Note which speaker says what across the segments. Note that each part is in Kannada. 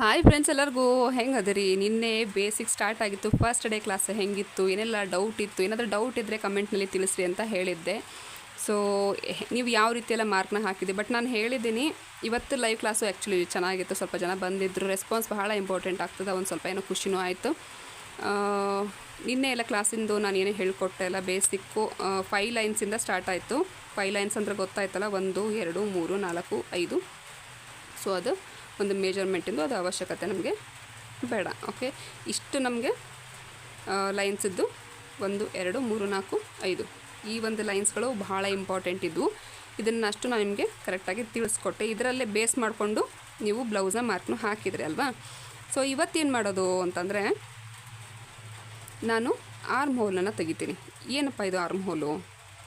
Speaker 1: ಹಾಯ್ ಫ್ರೆಂಡ್ಸ್ ಎಲ್ಲರಿಗೂ ಹೆಂಗೆ ಅದರಿ ನಿನ್ನೆ ಬೇಸಿಕ್ ಸ್ಟಾರ್ಟ್ ಆಗಿತ್ತು ಫಸ್ಟ್ ಡೇ ಕ್ಲಾಸ್ ಹೆಂಗಿತ್ತು, ಏನೆಲ್ಲ ಡೌಟ್ ಇತ್ತು, ಏನಾದರೂ ಡೌಟ್ ಇದ್ದರೆ ಕಮೆಂಟ್ನಲ್ಲಿ ತಿಳಿಸ್ರಿ ಅಂತ ಹೇಳಿದ್ದೆ. ಸೊ ನೀವು ಯಾವ ರೀತಿಯೆಲ್ಲ ಮಾರ್ಕ್ನ ಹಾಕಿದ್ದೆ ಬಟ್ ನಾನು ಹೇಳಿದ್ದೀನಿ, ಇವತ್ತು ಲೈವ್ ಕ್ಲಾಸು ಆ್ಯಕ್ಚುಲಿ ಚೆನ್ನಾಗಿತ್ತು, ಸ್ವಲ್ಪ ಜನ ಬಂದಿದ್ದರು ರೆಸ್ಪಾನ್ಸ್ ಬಹಳ ಇಂಪಾರ್ಟೆಂಟ್ ಆಗ್ತದೆ, ಒಂದು ಸ್ವಲ್ಪ ಏನೋ ಖುಷಿನೂ ಆಯಿತು. ನಿನ್ನೆ ಎಲ್ಲ ಕ್ಲಾಸಿಂದು ನಾನು ಏನೇ ಹೇಳಿಕೊಟ್ಟೆ ಎಲ್ಲ ಬೇಸಿಕ್ಕು ಫೈ ಲೈನ್ಸಿಂದ ಸ್ಟಾರ್ಟ್ ಆಯಿತು. ಫೈ ಲೈನ್ಸ್ ಅಂದರೆ ಗೊತ್ತಾಯ್ತಲ್ಲ, ಒಂದು, ಎರಡು, ಮೂರು, ನಾಲ್ಕು, ಐದು. ಸೊ ಅದು ಒಂದು ಮೇಜರ್ಮೆಂಟಿಂದು ಅದು ಅವಶ್ಯಕತೆ ನಮಗೆ ಬೇಡ ಓಕೆ ಇಷ್ಟು ನಮಗೆ ಲೈನ್ಸಿದ್ದು ಒಂದು, ಎರಡು, ಮೂರು, ನಾಲ್ಕು, ಐದು. ಈ ಒಂದು ಲೈನ್ಸ್ಗಳು ಬಹಳ ಇಂಪಾರ್ಟೆಂಟ್ ಇದ್ದವು ಇದನ್ನು ಅಷ್ಟು ನಾನು ನಿಮಗೆ ಕರೆಕ್ಟಾಗಿ ತಿಳಿಸ್ಕೊಟ್ಟೆ. ಇದರಲ್ಲೇ ಬೇಸ್ ಮಾಡಿಕೊಂಡು ನೀವು ಬ್ಲೌಸ ಮಾರ್ಕ್ನು ಹಾಕಿದ್ರಿ ಅಲ್ವಾ? ಸೊ ಇವತ್ತೇನು ಮಾಡೋದು ಅಂತಂದರೆ, ನಾನು ಆರ್ಮ್ ಹೋಲನ್ನು ತೆಗಿತೀನಿ. ಏನಪ್ಪ ಇದು ಆರ್ಮ್ ಹೋಲು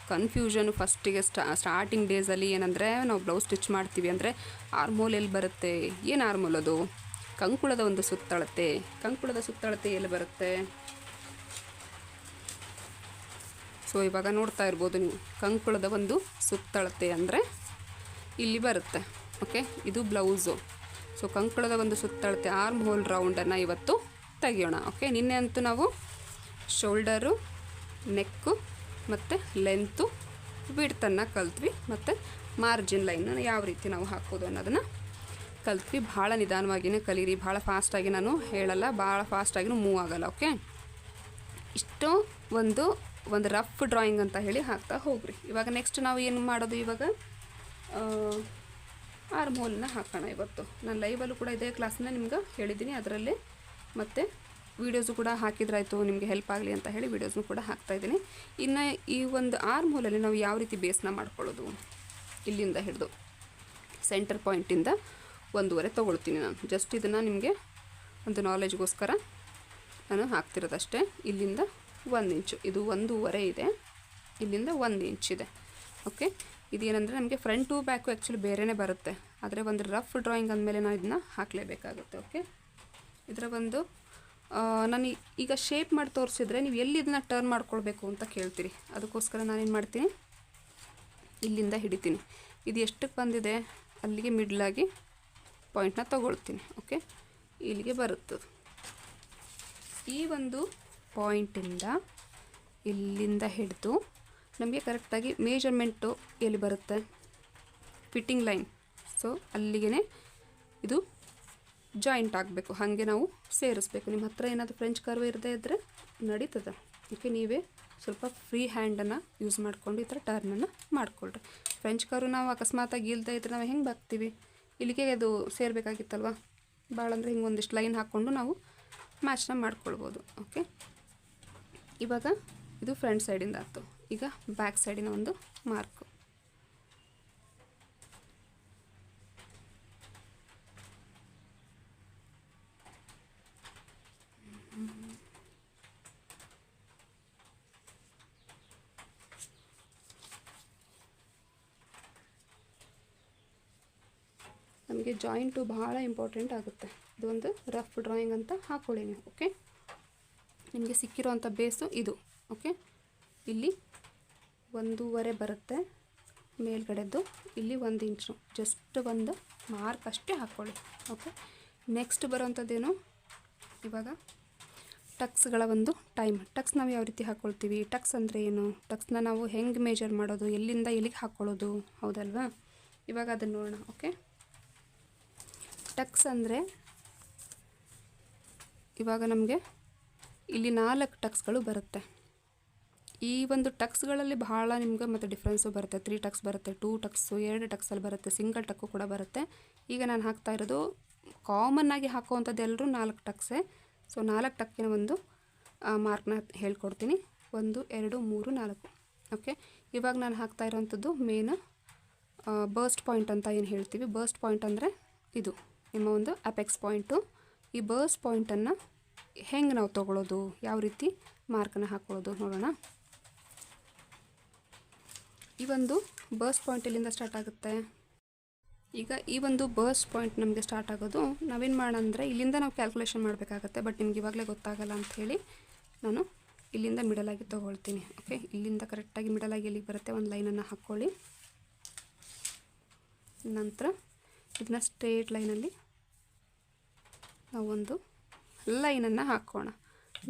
Speaker 1: ಕನ್ಫ್ಯೂಷನು ಫಸ್ಟಿಗೆ ಸ್ಟಾ ಸ್ಟಾರ್ಟಿಂಗ್ ಡೇಸಲ್ಲಿ ಏನಂದರೆ ನಾವು ಬ್ಲೌಸ್ ಸ್ಟಿಚ್ ಮಾಡ್ತೀವಿ ಅಂದರೆ ಆರ್ಮೋಲ್ ಎಲ್ಲಿ ಬರುತ್ತೆ? ಏನು ಆರ್ಮೋಲ್ ಅದು? ಕಂಕುಳದ ಒಂದು ಸುತ್ತಳತೆ. ಕಂಕುಳದ ಸುತ್ತಳತೆ ಎಲ್ಲಿ ಬರುತ್ತೆ? ಸೊ ಇವಾಗ ನೋಡ್ತಾ ಇರ್ಬೋದು ನೀವು. ಕಂಕುಳದ ಒಂದು ಸುತ್ತಳತೆ ಅಂದರೆ ಇಲ್ಲಿ ಬರುತ್ತೆ. ಓಕೆ ಇದು ಬ್ಲೌಸು ಸೊ ಕಂಕುಳದ ಒಂದು ಸುತ್ತಳತೆ ಆರ್ಮ್ ಹೋಲ್ ರೌಂಡನ್ನು ಇವತ್ತು ತೆಗಿಯೋಣ. ಓಕೆ ನಿನ್ನೆ ಅಂತೂ ನಾವು ಶೋಲ್ಡರು ನೆಕ್ಕು ಮತ್ತು ಲೆಂತು ವಿಡ್ತನ್ನು ಕಲ್ತ್ವಿ, ಮತ್ತು ಮಾರ್ಜಿನ್ ಲೈನನ್ನು ಯಾವ ರೀತಿ ನಾವು ಹಾಕೋದು ಅನ್ನೋದನ್ನು ಕಲ್ತ್ವಿ. ಭಾಳ ನಿಧಾನವಾಗಿಯೇ ಕಲೀರಿ, ಭಾಳ ಫಾಸ್ಟಾಗಿ ನಾನು ಹೇಳಲ್ಲ, ಭಾಳ ಫಾಸ್ಟಾಗಿನೂ ಮೂವ್ ಆಗಲ್ಲ ಓಕೆ ಇಷ್ಟು ಒಂದು ಒಂದು ರಫ್ ಡ್ರಾಯಿಂಗ್ ಅಂತ ಹೇಳಿ ಹಾಕ್ತಾ ಹೋಗ್ರಿ. ಇವಾಗ ನೆಕ್ಸ್ಟ್ ನಾವು ಏನು ಮಾಡೋದು ಇವಾಗ? ಆರ್ಮೋಲನ್ನ ಹಾಕೋಣ ಇವತ್ತು. ನಾನು ಲೈವಲ್ಲೂ ಕೂಡ ಇದೇ ಕ್ಲಾಸನ್ನ ನಿಮ್ಗೆ ಹೇಳಿದ್ದೀನಿ, ಅದರಲ್ಲಿ ಮತ್ತು ವೀಡಿಯೋಸು ಕೂಡ ಹಾಕಿದ್ರಾಯಿತು, ನಿಮಗೆ ಹೆಲ್ಪ್ ಆಗಲಿ ಅಂತ ಹೇಳಿ ವೀಡಿಯೋಸ್ನು ಕೂಡ ಹಾಕ್ತಾಯಿದ್ದೀನಿ ಇನ್ನು ಈ ಒಂದು ಆರ್ಮ್ ಹೋಲಲ್ಲಿ ನಾವು ಯಾವ ರೀತಿ ಬೇಸ್ನ ಮಾಡ್ಕೊಳ್ಳೋದು? ಇಲ್ಲಿಂದ ಹಿಡಿದು ಸೆಂಟರ್ ಪಾಯಿಂಟಿಂದ ಒಂದೂವರೆ ತೊಗೊಳ್ತೀನಿ ನಾನು. ಜಸ್ಟ್ ಇದನ್ನು ನಿಮಗೆ ಒಂದು ನಾಲೆಜ್ಗೋಸ್ಕರ ನಾನು ಹಾಕ್ತಿರೋದಷ್ಟೇ. ಇಲ್ಲಿಂದ ಒಂದು ಇಂಚು ಇದು ಒಂದೂವರೆ ಇದೆ. ಇಲ್ಲಿಂದ ಒಂದು ಇಂಚಿದೆ ಓಕೆ ಇದೇನಂದರೆ ನಮಗೆ ಫ್ರಂಟ್ ಟು ಬ್ಯಾಕು ಆ್ಯಕ್ಚುಲಿ ಬೇರೆಯೇ ಬರುತ್ತೆ. ಆದರೆ ಒಂದು ರಫ್ ಡ್ರಾಯಿಂಗ್ ಅಂದಮೇಲೆ ನಾನು ಇದನ್ನ ಹಾಕಲೇಬೇಕಾಗುತ್ತೆ. ಓಕೆ ಇದರ ಒಂದು ನಾನು ಈಗ ಶೇಪ್ ಮಾಡಿ ತೋರಿಸಿದ್ರೆ ನೀವು ಎಲ್ಲಿ ಇದನ್ನ ಟರ್ನ್ ಮಾಡ್ಕೊಳ್ಬೇಕು ಅಂತ ಕೇಳ್ತೀರಿ. ಅದಕ್ಕೋಸ್ಕರ ನಾನೇನು ಮಾಡ್ತೀನಿ? ಇಲ್ಲಿಂದ ಹಿಡಿತೀನಿ. ಇದು ಎಷ್ಟಕ್ಕೆ ಬಂದಿದೆ? ಅಲ್ಲಿಗೆ ಮಿಡ್ಲಾಗಿ ಪಾಯಿಂಟ್ನ ತಗೊಳ್ತೀನಿ ಓಕೆ ಇಲ್ಲಿಗೆ ಬರುತ್ತದೆ. ಈ ಒಂದು ಪಾಯಿಂಟಿಂದ ಇಲ್ಲಿಂದ ಹಿಡಿದು ನಮಗೆ ಕರೆಕ್ಟಾಗಿ ಮೇಜರ್ಮೆಂಟು ಎಲ್ಲಿ ಬರುತ್ತೆ? ಫಿಟ್ಟಿಂಗ್ ಲೈನ್ ಸೊ ಅಲ್ಲಿಗೆ ಇದು ಜಾಯಿಂಟ್ ಆಗಬೇಕು, ಹಾಗೆ ನಾವು ಸೇರಿಸ್ಬೇಕು. ನಿಮ್ಮ ಹತ್ರ ಏನಾದರೂ ಫ್ರೆಂಚ್ ಕರ್ವ್ ಇರದೇ ಇದ್ದರೆ ನಡೀತದೆ. ಓಕೆ ನೀವೇ ಸ್ವಲ್ಪ ಫ್ರೀ ಹ್ಯಾಂಡನ್ನು ಯೂಸ್ ಮಾಡಿಕೊಂಡು ಈ ಥರ ಟರ್ನನ್ನು ಮಾಡಿಕೊಳ್ರಿ. ಫ್ರೆಂಚ್ ಕರ್ವ್ ನಾವು ಅಕಸ್ಮಾತಾಗಿ ಇಲ್ಲದೆ ಇದ್ದರೆ ನಾವು ಹೆಂಗೆ ಬಾಗ್ತೀವಿ? ಇಲ್ಲಿಗೆ ಅದು ಸೇರಬೇಕಾಗಿತ್ತಲ್ವ? ಭಾಳ ಅಂದರೆ ಹಿಂಗೆ ಒಂದಿಷ್ಟು ಲೈನ್ ಹಾಕ್ಕೊಂಡು ನಾವು ಮ್ಯಾಚ್ನ ಮಾಡ್ಕೊಳ್ಬೋದು. ಓಕೆ ಇವಾಗ ಇದು ಫ್ರಂಟ್ ಸೈಡಿಂದ ಆಯ್ತು. ಈಗ ಬ್ಯಾಕ್ ಸೈಡಿನ ಒಂದು ಮಾರ್ಕು ನಮಗೆ ಜಾಯಿಂಟು ಬಹಳ ಇಂಪಾರ್ಟೆಂಟ್ ಆಗುತ್ತೆ. ಇದೊಂದು ರಫ್ ಡ್ರಾಯಿಂಗ್ ಅಂತ ಹಾಕ್ಕೊಳ್ಳಿ ನೀವು ಓಕೆ ನಿಮಗೆ ಸಿಕ್ಕಿರೋವಂಥ ಬೇಸು ಇದು ಓಕೆ ಇಲ್ಲಿ ಒಂದೂವರೆ ಬರುತ್ತೆ, ಮೇಲ್ಗಡೆದ್ದು ಇಲ್ಲಿ ಒಂದು ಇಂಚು ಜಸ್ಟ್ ಒಂದು ಮಾರ್ಕ್ ಅಷ್ಟೇ ಹಾಕ್ಕೊಳ್ಳಿ ಓಕೆ ನೆಕ್ಸ್ಟ್ ಬರೋವಂಥದ್ದೇನು ಇವಾಗ ಟಕ್ಸ್ಗಳ ಒಂದು ಟೈಮ್ ಟಕ್ಸ್ ನಾವು ಯಾವ ರೀತಿ ಹಾಕ್ಕೊಳ್ತೀವಿ ಟಕ್ಸ್ ಅಂದರೆ ಏನು? ಟಕ್ಸ್ನ ನಾವು ಹೆಂಗೆ ಮೇಜರ್ ಮಾಡೋದು? ಎಲ್ಲಿಂದ ಎಲ್ಲಿಗೆ ಹಾಕ್ಕೊಳ್ಳೋದು ಹೌದಲ್ವಾ? ಇವಾಗ ಅದನ್ನು ನೋಡೋಣ ಓಕೆ ಟಕ್ಸ್ ಅಂದರೆ ಇವಾಗ ನಮಗೆ ಇಲ್ಲಿ ನಾಲ್ಕು ಟಕ್ಸ್ಗಳು ಬರುತ್ತೆ. ಈ ಒಂದು ಟಕ್ಸ್ಗಳಲ್ಲಿ ಬಹಳ ನಿಮ್ಗೆ ಮತ್ತು ಡಿಫ್ರೆನ್ಸು ಬರುತ್ತೆ. ತ್ರೀ ಟಕ್ಸ್ ಬರುತ್ತೆ ಟೂ ಟಕ್ಸು, ಎರಡು ಟಕ್ಸಲ್ಲಿ ಬರುತ್ತೆ ಸಿಂಗಲ್ ಟಕ್ಕು ಕೂಡ ಬರುತ್ತೆ. ಈಗ ನಾನು ಹಾಕ್ತಾ ಇರೋದು ಕಾಮನ್ ಆಗಿ ಹಾಕುವಂಥದ್ದು ಎಲ್ಲರೂ ನಾಲ್ಕು ಟಕ್ಸೆ. ಸೊ ನಾಲ್ಕು ಟಕ್ಕಿನ ಒಂದು ಮಾರ್ಕ್ನ ಹೇಳ್ಕೊಡ್ತೀನಿ. ಒಂದು, ಎರಡು, ಮೂರು, ನಾಲ್ಕು. ಓಕೆ ಇವಾಗ ನಾನು ಹಾಕ್ತಾ ಇರೋವಂಥದ್ದು ಮೇನ್ ಬರ್ಸ್ಟ್ ಪಾಯಿಂಟ್ ಅಂತ ಏನು ಹೇಳ್ತೀವಿ? ಬರ್ಸ್ಟ್ ಪಾಯಿಂಟ್ ಅಂದರೆ ಇದು. ನಿಮ್ಮ ಒಂದು ಅಪೆಕ್ಸ್ ಪಾಯಿಂಟು ಈ ಬರ್ಸ್ ಪಾಯಿಂಟನ್ನು ಹೆಂಗೆ ನಾವು ತೊಗೊಳ್ಳೋದು ಯಾವ ರೀತಿ ಮಾರ್ಕನ್ನು ಹಾಕ್ಕೊಳ್ಳೋದು ನೋಡೋಣ. ಈ ಒಂದು ಬರ್ಸ್ ಪಾಯಿಂಟ್ ಇಲ್ಲಿಂದ ಸ್ಟಾರ್ಟ್ ಆಗುತ್ತೆ? ಈಗ ಈ ಒಂದು ಬರ್ಸ್ ಪಾಯಿಂಟ್ ನಮಗೆ ಸ್ಟಾರ್ಟ್ ಆಗೋದು ನಾವೇನು ಮಾಡೋಣ ಅಂದರೆ ಇಲ್ಲಿಂದ ನಾವು ಕ್ಯಾಲ್ಕುಲೇಷನ್ ಮಾಡಬೇಕಾಗತ್ತೆ ಬಟ್ ನಿಮ್ಗೆ ಇವಾಗಲೇ ಗೊತ್ತಾಗಲ್ಲ ಅಂಥೇಳಿ ನಾನು ಇಲ್ಲಿಂದ ಮಿಡಲಾಗಿ ತೊಗೊಳ್ತೀನಿ ಓಕೆ ಇಲ್ಲಿಂದ ಕರೆಕ್ಟಾಗಿ ಮಿಡಲಾಗಿ ಎಲ್ಲಿಗೆ ಬರುತ್ತೆ ಒಂದು ಲೈನನ್ನು ಹಾಕ್ಕೊಳ್ಳಿ ನಂತರ ಇದನ್ನ ಸ್ಟ್ರೇಟ್ ಲೈನಲ್ಲಿ ನಾವೊಂದು ಲೈನನ್ನು ಹಾಕೋಣ.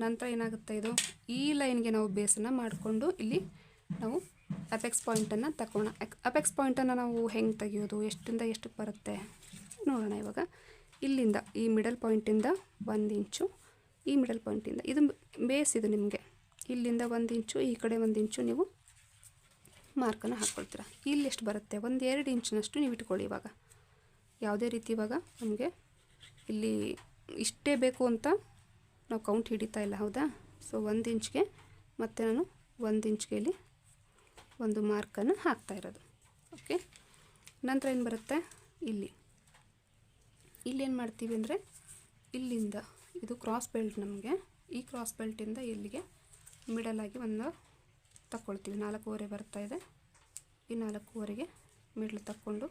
Speaker 1: ನಂತರ ಏನಾಗುತ್ತೆ ಇದು? ಈ ಲೈನ್ಗೆ ನಾವು ಬೇಸನ್ನು ಮಾಡಿಕೊಂಡು ಇಲ್ಲಿ ನಾವು ಅಪೆಕ್ಸ್ ಪಾಯಿಂಟನ್ನು ತಗೋಣ. ಅಪೆಕ್ಸ್ ಪಾಯಿಂಟನ್ನು ನಾವು ಹೆಂಗೆ ತೆಗಿಯೋದು? ಎಷ್ಟಿಂದ ಎಷ್ಟಕ್ಕೆ ಬರುತ್ತೆ? ನೋಡೋಣ ಇವಾಗ. ಇಲ್ಲಿಂದ, ಈ ಮಿಡಲ್ ಪಾಯಿಂಟಿಂದ ಒಂದು ಇಂಚು, ಈ ಮಿಡಲ್ ಪಾಯಿಂಟಿಂದ ಇದು ಬೇಸ್ ಇದು ನಿಮಗೆ. ಇಲ್ಲಿಂದ ಒಂದು ಇಂಚು, ಈ ಕಡೆ ಒಂದು ಇಂಚು ನೀವು ಮಾರ್ಕನ್ನು ಹಾಕ್ಕೊಳ್ತೀರ ಇಲ್ಲಿ ಎಷ್ಟು ಬರುತ್ತೆ? ಒಂದು ಎರಡು ಇಂಚಿನಷ್ಟು ನೀವು ಇಟ್ಕೊಳ್ಳಿ ಇವಾಗ. ಯಾವುದೇ ರೀತಿ ಇವಾಗ ನಮಗೆ ಇಲ್ಲಿ ಇಷ್ಟೇ ಬೇಕು ಅಂತ ನಾವು ಕೌಂಟ್ ಹಿಡಿತಾ ಇಲ್ಲ, ಹೌದಾ? ಸೊ ಒಂದು ಇಂಚ್ಗೆ ಮತ್ತು ನಾನು ಒಂದು ಇಂಚ್ಗೆ ಇಲ್ಲಿ ಒಂದು ಮಾರ್ಕನ್ನು ಹಾಕ್ತಾ ಇರೋದು. ಓಕೆ ನಂತರ ಏನು ಬರುತ್ತೆ? ಇಲ್ಲಿ. ಇಲ್ಲಿ ಏನು ಮಾಡ್ತೀವಿ ಅಂದರೆ ಇಲ್ಲಿಂದ ಇದು ಕ್ರಾಸ್ ಬೆಲ್ಟ್ ನಮಗೆ. ಈ ಕ್ರಾಸ್ ಬೆಲ್ಟಿಂದ ಇಲ್ಲಿಗೆ ಮಿಡಲಾಗಿ ಒಂದು ತಗೊಳ್ತೀವಿ ನಾಲ್ಕೂವರೆ ಬರ್ತಾ ಇದೆ. ಈ ನಾಲ್ಕೂವರೆಗೆ ಮಿಡ್ಲ್ ತಕ್ಕೊಂಡು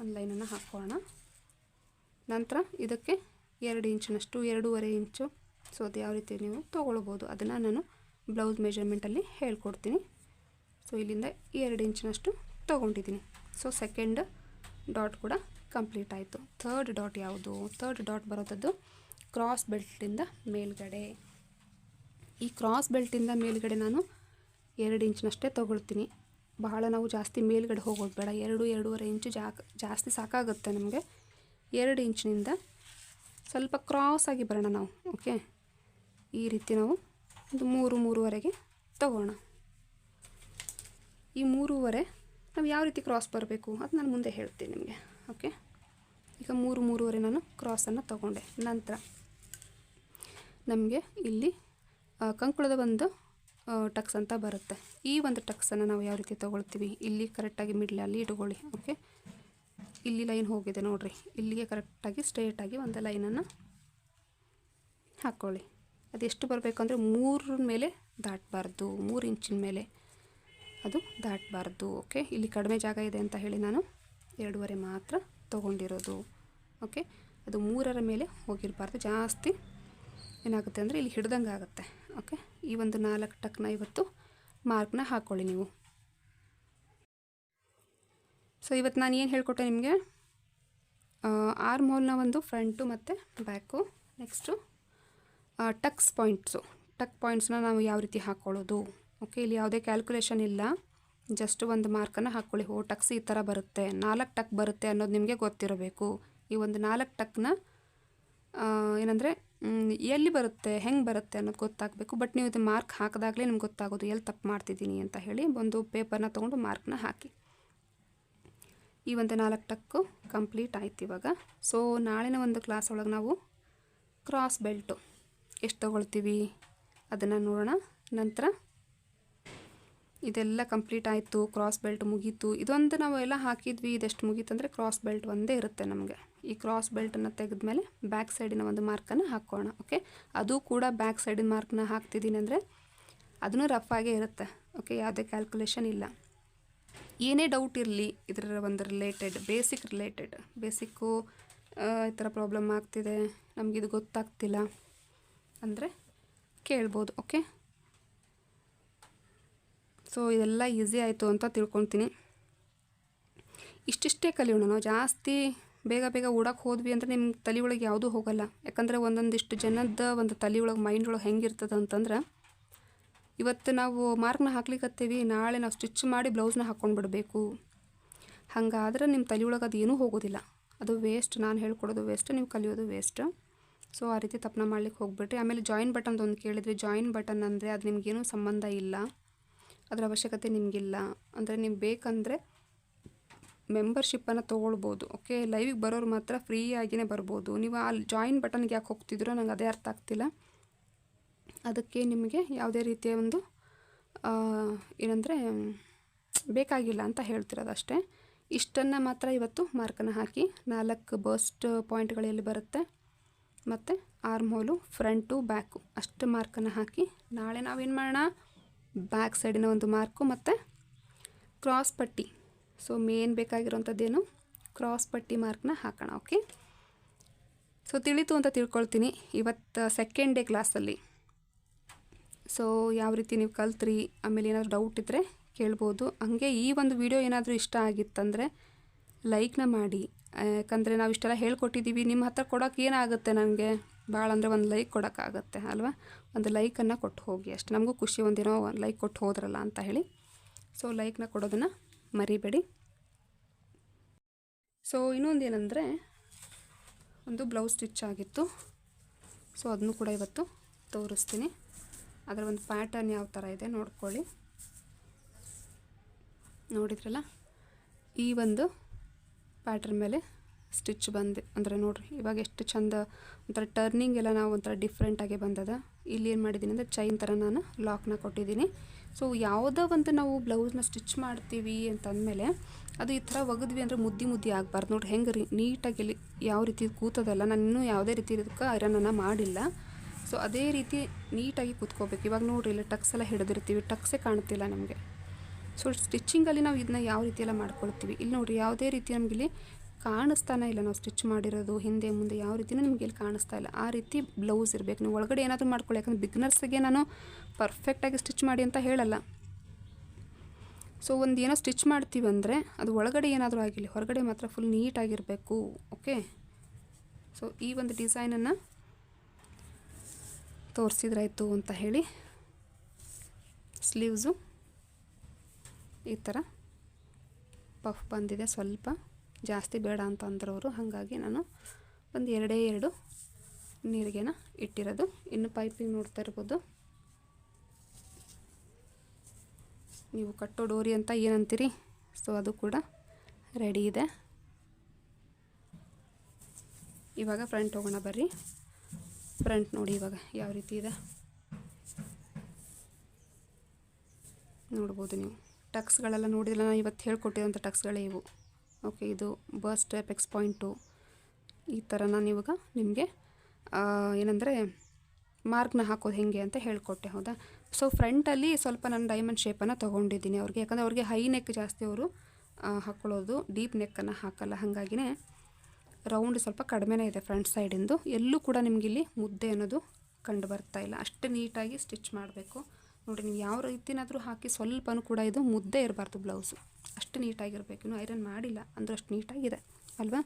Speaker 1: ಒಂದು ಲೈನನ್ನು ಹಾಕೋಣ. ನಂತರ ಇದಕ್ಕೆ ಎರಡು ಇಂಚಿನಷ್ಟು, ಎರಡೂವರೆ ಇಂಚು ಸೊ ಅದು ಯಾವ ರೀತಿ ನೀವು ತೊಗೊಳ್ಬೋದು. ಅದನ್ನು ನಾನು ಬ್ಲೌಸ್ ಮೆಜರ್ಮೆಂಟಲ್ಲಿ ಹೇಳ್ಕೊಡ್ತೀನಿ. ಸೊ ಇಲ್ಲಿಂದ ಎರಡು ಇಂಚಿನಷ್ಟು ತೊಗೊಂಡಿದ್ದೀನಿ. ಸೊ ಸೆಕೆಂಡ್ ಡಾಟ್ ಕೂಡ ಕಂಪ್ಲೀಟ್ ಆಯಿತು. ಥರ್ಡ್ ಡಾಟ್ ಯಾವುದು? ಥರ್ಡ್ ಡಾಟ್ ಬರೋದದ್ದು ಕ್ರಾಸ್ ಬೆಲ್ಟಿಂದ ಮೇಲ್ಗಡೆ. ಈ ಕ್ರಾಸ್ ಬೆಲ್ಟಿಂದ ಮೇಲ್ಗಡೆ ನಾನು ಎರಡು ಇಂಚಿನಷ್ಟೇ ತೊಗೊಳ್ತೀನಿ. ಬಹಳ ನಾವು ಜಾಸ್ತಿ ಮೇಲ್ಗಡೆ ಹೋಗೋದು ಬೇಡ. ಎರಡು, ಎರಡೂವರೆ ಇಂಚು ಜಾಕ್, ಜಾಸ್ತಿ ಸಾಕಾಗುತ್ತೆ ನಮಗೆ. ಎರಡು ಇಂಚಿನಿಂದ ಸ್ವಲ್ಪ ಕ್ರಾಸ್ ಆಗಿ ಬರೋಣ ನಾವು ಓಕೆ ಈ ರೀತಿ ನಾವು ಒಂದು ಮೂರು, ಮೂರುವರೆಗೆ ತಗೋಣ. ಈ ಮೂರುವರೆ ನಾವು ಯಾವ ರೀತಿ ಕ್ರಾಸ್ ಬರಬೇಕು ಅದು ನಾನು ಮುಂದೆ ಹೇಳ್ತೀನಿ ನಿಮಗೆ ಓಕೆ ಈಗ ಮೂರು, ಮೂರುವರೆ ನಾನು ಕ್ರಾಸನ್ನು ತಗೊಂಡೆ. ನಂತರ ನಮಗೆ ಇಲ್ಲಿ ಕಂಕುಳದ ಒಂದು ಟಕ್ಸ್ ಅಂತ ಬರುತ್ತೆ. ಈ ಒಂದು ಟಕ್ಸನ್ನು ನಾವು ಯಾವ ರೀತಿ ತೊಗೊಳ್ತೀವಿ? ಇಲ್ಲಿ ಕರೆಕ್ಟಾಗಿ ಮಿಡ್ಲಲ್ಲಿ ಇಟ್ಕೊಳ್ಳಿ ಓಕೆ ಇಲ್ಲಿ ಲೈನ್ ಹೋಗಿದೆ ನೋಡಿರಿ. ಇಲ್ಲಿಗೆ ಕರೆಕ್ಟಾಗಿ ಸ್ಟ್ರೇಟಾಗಿ ಒಂದು ಲೈನನ್ನು ಹಾಕ್ಕೊಳ್ಳಿ ಅದೆಷ್ಟು ಬರಬೇಕು ಅಂದರೆ ಮೂರರ ಮೇಲೆ ದಾಟಬಾರ್ದು, ಮೂರು ಇಂಚಿನ ಮೇಲೆ ಅದು ದಾಟಬಾರ್ದು ಓಕೆ ಇಲ್ಲಿ ಕಡಿಮೆ ಜಾಗ ಇದೆ ಅಂತ ಹೇಳಿ ನಾನು ಎರಡೂವರೆ ಮಾತ್ರ ತೊಗೊಂಡಿರೋದು ಓಕೆ ಅದು ಮೂರರ ಮೇಲೆ ಹೋಗಿರಬಾರ್ದು. ಜಾಸ್ತಿ ಏನಾಗುತ್ತೆ ಅಂದರೆ ಇಲ್ಲಿ ಹಿಡ್ದಂಗೆ ಆಗುತ್ತೆ ಓಕೆ ಈ ಒಂದು ನಾಲ್ಕು ಟಕ್ನ ಇವತ್ತು ಮಾರ್ಕ್ನ ಹಾಕ್ಕೊಳ್ಳಿ ನೀವು. ಸೊ ಇವತ್ತು ನಾನು ಏನು ಹೇಳಿಕೊಟ್ಟೆ ನಿಮಗೆ? ಆರ್ಮ್ ಹೋಲ್ನ ಒಂದು ಫ್ರಂಟು ಮತ್ತು back next tucks points tuck ಪಾಯಿಂಟ್ಸ್ನ ನಾವು ಯಾವ ರೀತಿ ಹಾಕ್ಕೊಳ್ಳೋದು ಓಕೆ ಇಲ್ಲಿ ಯಾವುದೇ ಕ್ಯಾಲ್ಕುಲೇಷನ್ ಇಲ್ಲ. ಜಸ್ಟ್ ಒಂದು ಮಾರ್ಕನ್ನು ಹಾಕ್ಕೊಳ್ಳಿ ಓ ಟಕ್ಸ್ ಈ ಥರ ಬರುತ್ತೆ. ನಾಲ್ಕು ಟಕ್ ಬರುತ್ತೆ ಅನ್ನೋದು ನಿಮಗೆ ಗೊತ್ತಿರಬೇಕು. ಈ ಒಂದು ನಾಲ್ಕು ಟಕ್ನ ಏನಂದರೆ ಎಲ್ಲಿ ಬರುತ್ತೆ, ಹೆಂಗೆ ಬರುತ್ತೆ ಅನ್ನೋದು ಗೊತ್ತಾಗಬೇಕು. ಬಟ್ ನೀವು ಇದು ಮಾರ್ಕ್ ಹಾಕಿದಾಗಲೇ ನಿಮ್ಗೆ ಗೊತ್ತಾಗೋದು ಎಲ್ಲಿ ತಪ್ಪು ಮಾಡ್ತಿದ್ದೀನಿ ಅಂತ ಹೇಳಿ ಒಂದು ಪೇಪರ್ನ ತೊಗೊಂಡು ಮಾರ್ಕ್ನ ಹಾಕಿ. ಈ ಒಂದು ನಾಲ್ಕು ಟಕ್ಕು ಕಂಪ್ಲೀಟ್ ಆಯ್ತು ಇವಾಗ. ಸೊ ನಾಳಿನ ಒಂದು ಕ್ಲಾಸ್ ಒಳಗೆ ನಾವು ಕ್ರಾಸ್ ಬೆಲ್ಟು ಎಷ್ಟು ತೊಗೊಳ್ತೀವಿ ಅದನ್ನು ನೋಡೋಣ. ನಂತರ ಇದೆಲ್ಲ ಕಂಪ್ಲೀಟ್ ಆಯಿತು ಕ್ರಾಸ್ ಬೆಲ್ಟ್ ಮುಗೀತು. ಇದೊಂದು ನಾವು ಎಲ್ಲ ಹಾಕಿದ್ವಿ, ಇದೆಷ್ಟು ಮುಗೀತು ಅಂದರೆ ಕ್ರಾಸ್ ಬೆಲ್ಟ್ ಒಂದೇ ಇರುತ್ತೆ ನಮಗೆ. ಈ ಕ್ರಾಸ್ ಬೆಲ್ಟನ್ನು ತೆಗೆದ್ಮೇಲೆ ಬ್ಯಾಕ್ ಸೈಡಿನ ಒಂದು ಮಾರ್ಕನ್ನು ಹಾಕೋಣ ಓಕೆ ಅದು ಕೂಡ ಬ್ಯಾಕ್ ಸೈಡಿನ ಮಾರ್ಕ್ನ ಹಾಕ್ತಿದ್ದೀನಿ ಅಂದರೆ ಅದನ್ನು ರಫ್ ಆಗೇ ಇರುತ್ತೆ ಓಕೆ ಯಾವುದೇ ಕ್ಯಾಲ್ಕುಲೇಷನ್ ಇಲ್ಲ. ಏನೇ ಡೌಟ್ ಇರಲಿ ಇದರ ಒಂದು ರಿಲೇಟೆಡ್ ಬೇಸಿಕ್ ರಿಲೇಟೆಡ್ ಬೇಸಿಕ್ಕು ಈ ಥರ ಪ್ರಾಬ್ಲಮ್ ಆಗ್ತಿದೆ ನಮಗಿದು ಗೊತ್ತಾಗ್ತಿಲ್ಲ ಅಂದರೆ ಕೇಳ್ಬೋದು ಓಕೆ ಸೊ ಇದೆಲ್ಲ ಈಸಿ ಆಯಿತು ಅಂತ ತಿಳ್ಕೊತೀನಿ ಇಷ್ಟಿಷ್ಟೇ ಕಲಿಯೋಣ, ನಾವು ಜಾಸ್ತಿ ಬೇಗ ಬೇಗ ಓಡಕ್ಕೆ ಹೋದ್ವಿ ಅಂದರೆ ನಿಮ್ಮ ತಲೆ ಒಳಗೆ ಯಾವುದೂ ಹೋಗಲ್ಲ. ಯಾಕಂದರೆ ಒಂದೊಂದಿಷ್ಟು ಜನದ ಒಂದು ತಲೆ ಒಳಗೆ ಮೈಂಡ್ ಒಳಗೆ ಹೆಂಗಿರ್ತದೆ ಅಂತಂದ್ರೆ ಇವತ್ತು ನಾವು ಮಾರ್ಕ್ನ ಹಾಕ್ಲಿಕ್ಕತ್ತೀವಿ ನಾಳೆ ನಾವು ಸ್ಟಿಚ್ ಮಾಡಿ ಬ್ಲೌಸ್ನ ಹಾಕ್ಕೊಂಡು ಬಿಡಬೇಕು ಹಾಗಾದ್ರೆ ನಿಮ್ಮ ತಲೆ ಒಳಗೆ ಅದು ಏನೂ ಹೋಗೋದಿಲ್ಲ. ಅದು ವೇಸ್ಟ್ ನಾನು ಹೇಳ್ಕೊಡೋದು ವೇಸ್ಟ್ ನೀವು ಕಲಿಯೋದು ವೇಸ್ಟ್ ಸೊ ಆ ರೀತಿ ತಪ್ಪನ ಮಾಡ್ಲಿಕ್ಕೆ ಹೋಗ್ಬಿಟ್ರಿ. ಆಮೇಲೆ ಜಾಯಿನ್ ಬಟನ್ದು ಒಂದು ಕೇಳಿದ್ರಿ ಜಾಯಿನ್ ಬಟನ್ ಅಂದರೆ ಅದು ನಿಮಗೇನು ಸಂಬಂಧ ಇಲ್ಲ. ಅದರ ಅವಶ್ಯಕತೆ ನಿಮಗಿಲ್ಲ. ಅಂದರೆ ನೀವು ಬೇಕಂದರೆ ಮೆಂಬರ್ಶಿಪ್ಪನ್ನು ತೊಗೊಳ್ಬೋದು. ಓಕೆ ಲೈವಿಗೆ ಬರೋರು ಮಾತ್ರ ಫ್ರೀ ಆಗಿಯೇ ಬರ್ಬೋದು. ನೀವು ಅಲ್ಲಿ ಜಾಯಿನ್ ಬಟನ್ಗೆ ಯಾಕೆ ಹೋಗ್ತಿದ್ರೋ ನಂಗೆ ಅದೇ ಅರ್ಥ ಆಗ್ತಿಲ್ಲ. ಅದಕ್ಕೆ ನಿಮಗೆ ಯಾವುದೇ ರೀತಿಯ ಒಂದು ಏನಂದರೆ ಬೇಕಾಗಿಲ್ಲ ಅಂತ ಹೇಳ್ತಿರೋದು ಅಷ್ಟೇ. ಇಷ್ಟನ್ನು ಮಾತ್ರ ಇವತ್ತು ಮಾರ್ಕನ್ನು ಹಾಕಿ ನಾಲ್ಕು ಬಸ್ಟ್ ಪಾಯಿಂಟ್ಗಳಲ್ಲಿ ಬರುತ್ತೆ. ಮತ್ತು ಆರ್ಮ್ ಹೋಲು ಫ್ರಂಟು ಬ್ಯಾಕು ಅಷ್ಟು ಮಾರ್ಕನ್ನು ಹಾಕಿ ನಾಳೆ ನಾವೇನು ಮಾಡೋಣ? ಬ್ಯಾಕ್ ಸೈಡಿನ ಒಂದು ಮಾರ್ಕು ಮತ್ತು ಕ್ರಾಸ್ ಪಟ್ಟಿ. ಸೊ ಮೇನ್ ಬೇಕಾಗಿರೋಂಥದ್ದೇನು ಕ್ರಾಸ್ ಪಟ್ಟಿ ಮಾರ್ಕ್ನ ಹಾಕೋಣ ಓಕೆ ಸೊ ತಿಳಿತು ಅಂತ ತಿಳ್ಕೊಳ್ತೀನಿ. ಇವತ್ತು ಸೆಕೆಂಡ್ ಡೇ ಕ್ಲಾಸಲ್ಲಿ ಸೊ ಯಾವ ರೀತಿ ನೀವು ಕಲ್ತ್ರಿ? ಆಮೇಲೆ ಏನಾದರೂ ಡೌಟ್ ಇದ್ದರೆ ಕೇಳ್ಬೋದು. ಹಾಗೆ ಈ ಒಂದು ವಿಡಿಯೋ ಏನಾದರೂ ಇಷ್ಟ ಆಗಿತ್ತಂದರೆ ಲೈಕ್ನ ಮಾಡಿ. ಯಾಕಂದರೆ ನಾವು ಇಷ್ಟೆಲ್ಲ ಹೇಳ್ಕೊಟ್ಟಿದ್ದೀವಿ ನಿಮ್ಮ ಹತ್ರ ಕೊಡೋಕೆ ಏನಾಗುತ್ತೆ ನನಗೆ ಭಾಳ ಅಂದರೆ ಒಂದು ಲೈಕ್ ಕೊಡೋಕ್ಕಾಗತ್ತೆ ಅಲ್ವಾ? ಒಂದು ಲೈಕನ್ನು ಕೊಟ್ಟು ಹೋಗಿ ಅಷ್ಟು. ನಮಗೂ ಖುಷಿ ಒಂದೇನೋ ಒಂದು ಲೈಕ್ ಕೊಟ್ಟು ಹೋದ್ರಲ್ಲ ಅಂತ ಹೇಳಿ. ಸೊ ಲೈಕ್ನ ಕೊಡೋದನ್ನು ಮರಿಬೇಡಿ. ಸೊ ಇನ್ನೊಂದು ಏನಂದರೆ ಒಂದು ಬ್ಲೌಸ್ ಸ್ಟಿಚ್ ಆಗಿತ್ತು. ಸೊ ಅದನ್ನು ಕೂಡ ಇವತ್ತು ತೋರಿಸ್ತೀನಿ. ಅದರ ಒಂದು ಪ್ಯಾಟರ್ನ್ ಯಾವ ಥರ ಇದೆ ನೋಡ್ಕೊಳ್ಳಿ. ನೋಡಿದ್ರಲ್ಲ? ಈ ಒಂದು ಪ್ಯಾಟರ್ನ್ ಮೇಲೆ ಸ್ಟಿಚ್ ಬಂದು, ಅಂದರೆ ನೋಡಿರಿ, ಇವಾಗ ಎಷ್ಟು ಚಂದ ಒಂಥರ ಟರ್ನಿಂಗ್ ಎಲ್ಲ ನಾವು ಒಂಥರ ಡಿಫ್ರೆಂಟಾಗಿ ಬಂದದ. ಇಲ್ಲಿ ಏನು ಮಾಡಿದ್ದೀನಿ ಅಂದರೆ ಚೈನ್ ಥರ ನಾನು ಲಾಕ್ನ ಕೊಟ್ಟಿದ್ದೀನಿ ಸೊ ಯಾವುದೋ ಒಂದು ನಾವು ಬ್ಲೌಸ್ನ ಸ್ಟಿಚ್ ಮಾಡ್ತೀವಿ ಅಂತಂದಮೇಲೆ ಅದು ಈ ಥರ ಒಗದ್ವಿ ಅಂದರೆ ಮುದ್ದಿ ಮುದ್ದಿ ಆಗಬಾರ್ದು. ನೋಡಿರಿ ಹೆಂಗೆ ರೀ ನೀಟಾಗಿ ಯಾವ ರೀತಿ ಕೂತದಲ್ಲ, ನಾನು ಇನ್ನೂ ಯಾವುದೇ ರೀತಿ ಇದಕ್ಕೆ ಐರನನ್ನು ಮಾಡಿಲ್ಲ. ಸೊ ಅದೇ ರೀತಿ ನೀಟಾಗಿ ಕೂತ್ಕೋಬೇಕು. ಇವಾಗ ನೋಡಿರಿ, ಇಲ್ಲಿ ಟಕ್ಸ್ ಎಲ್ಲ ಹಿಡಿದಿರ್ತೀವಿ. ಟಕ್ಸೇ ಕಾಣ್ತಿಲ್ಲ ನಮಗೆ. ಸೊ ಸ್ಟಿಚ್ಚಿಂಗಲ್ಲಿ ನಾವು ಇದನ್ನ ಯಾವ ರೀತಿ ಎಲ್ಲ ಮಾಡ್ಕೊಳ್ತೀವಿ? ಇಲ್ಲಿ ನೋಡಿರಿ, ಯಾವುದೇ ರೀತಿ ನಮಗೆ ಇಲ್ಲಿ ಕಾಣಿಸ್ತಾನೆ ಇಲ್ಲ. ನಾವು ಸ್ಟಿಚ್ ಮಾಡಿರೋದು, ಹಿಂದೆ, ಮುಂದೆ ಯಾವ ರೀತಿಯೂ ನಿಮಗೆ ಇಲ್ಲಿ ಕಾಣಿಸ್ತಾ ಇಲ್ಲ. ಆ ರೀತಿ ಬ್ಲೌಸ್ ಇರಬೇಕು. ನೀವು ಒಳಗಡೆ ಏನಾದರೂ ಮಾಡ್ಕೊಳ್ಳಿ. ಯಾಕಂದರೆ ಬಿಗ್ನರ್ಸ್ಗೆ ನಾನು ಪರ್ಫೆಕ್ಟಾಗಿ ಸ್ಟಿಚ್ ಮಾಡಿ ಅಂತ ಹೇಳಲ್ಲ. ಸೊ ಒಂದು ಏನೋ ಸ್ಟಿಚ್ ಮಾಡ್ತೀವಿ ಅಂದರೆ, ಅದು ಒಳಗಡೆ ಏನಾದರೂ ಆಗಿರಲಿ, ಹೊರಗಡೆ ಮಾತ್ರ ಫುಲ್ ನೀಟಾಗಿರಬೇಕು. ಓಕೆ ಸೊ ಈ ಒಂದು ಡಿಸೈನನ್ನು ತೋರಿಸಿದ್ರಾಯ್ತು ಅಂತ ಹೇಳಿ ಸ್ಲೀವ್ಸು ಈ ಥರ ಪಫ್ ಬಂದಿದೆ ಸ್ವಲ್ಪ. ಜಾಸ್ತಿ ಬೇಡ ಅಂತ ಅಂದ್ರವರು, ಹಾಗಾಗಿ ನಾನು ಒಂದು ಎರಡೇ ಎರಡು ನೀರಿಗೆನ ಇಟ್ಟಿರೋದು. ಇನ್ನು ಪೈಪಿಂಗ್ ನೋಡ್ತಾ ಇರ್ಬೋದು. ನೀವು ಕಟ್ಟೋ ಡೋರಿ ಅಂತ ಏನಂತೀರಿ? ಸೊ, ಅದು ಕೂಡ ರೆಡಿ ಇದೆ. ಇವಾಗ ಫ್ರಂಟ್ ಹೋಗೋಣ ಬರ್ರಿ. ಫ್ರಂಟ್ ನೋಡಿ ಇವಾಗ ಯಾವ ರೀತಿ ಇದೆ. ನೋಡ್ಬೋದು ನೀವು. ಟಕ್ಸ್ಗಳೆಲ್ಲ ನೋಡಿದ್ರೆ ನಾನು ಇವತ್ತು ಹೇಳ್ಕೊಟ್ಟಿರೋಂಥ ಟಕ್ಸ್ಗಳೇ ಇವು. ಓಕೆ, ಇದು bust stripe X point point ಈ ಥರ ನಾನು ಇವಾಗ ನಿಮಗೆ ಏನಂದರೆ ಮಾರ್ಕ್ನ ಹಾಕೋದು ಹೇಗೆ ಅಂತ ಹೇಳ್ಕೊಟ್ಟೆ, ಹೌದಾ? ಸೊ, ಫ್ರಂಟಲ್ಲಿ ಸ್ವಲ್ಪ ನಾನು ಡೈಮಂಡ್ ಶೇಪನ್ನು ತೊಗೊಂಡಿದ್ದೀನಿ ಅವ್ರಿಗೆ. ಯಾಕಂದರೆ ಅವ್ರಿಗೆ ಹೈ ನೆಕ್ ಜಾಸ್ತಿ ಅವರು ಹಾಕ್ಕೊಳ್ಳೋದು, ಡೀಪ್ ನೆಕ್ಕನ್ನು ಹಾಕಲ್ಲ. ಹಾಗಾಗಿನೇ ರೌಂಡ್ ಸ್ವಲ್ಪ ಕಡಿಮೆನೇ ಇದೆ ಫ್ರಂಟ್ ಸೈಡಿಂದು. ಎಲ್ಲೂ ಕೂಡ ನಿಮಗಿಲ್ಲಿ ಮುದ್ದೆ ಅನ್ನೋದು ಕಂಡು ಬರ್ತಾ ಇಲ್ಲ. ಅಷ್ಟು ನೀಟಾಗಿ ಸ್ಟಿಚ್ ಮಾಡಬೇಕು. ನೋಡಿ, ನೀವು ಯಾವ ರೀತಿನಾದರೂ ಹಾಕಿ ಸ್ವಲ್ಪನೂ ಕೂಡ ಇದು ಮುದ್ದೆ ಇರಬಾರ್ದು ಬ್ಲೌಸು. ಅಷ್ಟು ನೀಟಾಗಿರಬೇಕು. ಇನ್ನು ಐರನ್ ಮಾಡಿಲ್ಲ ಅಂದರೆ ಅಷ್ಟು ನೀಟಾಗಿದೆ, ಅಲ್ವಾ?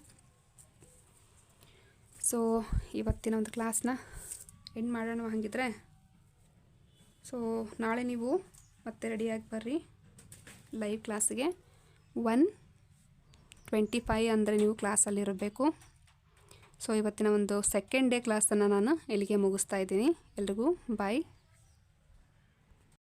Speaker 1: ಸೊ ಇವತ್ತಿನ ಒಂದು ಕ್ಲಾಸ್ನ ಎಂಡ್ ಮಾಡೋಣ ಹಾಗಿದ್ರೆ. ಸೊ ನಾಳೆ ನೀವು ಮತ್ತೆ ರೆಡಿಯಾಗಿ ಬರ್ರಿ. ಲೈವ್ ಕ್ಲಾಸಿಗೆ ಒನ್ ಟ್ವೆಂಟಿ ಫೈ ಅಂದರೆ ನೀವು ಕ್ಲಾಸಲ್ಲಿರಬೇಕು. ಸೊ ಇವತ್ತಿನ ಒಂದು ಸೆಕೆಂಡ್ ಡೇ ಕ್ಲಾಸನ್ನು ನಾನು ಇಲ್ಲಿಗೆ ಮುಗಿಸ್ತಾ ಇದ್ದೀನಿ. ಎಲ್ರಿಗೂ ಬಾಯ್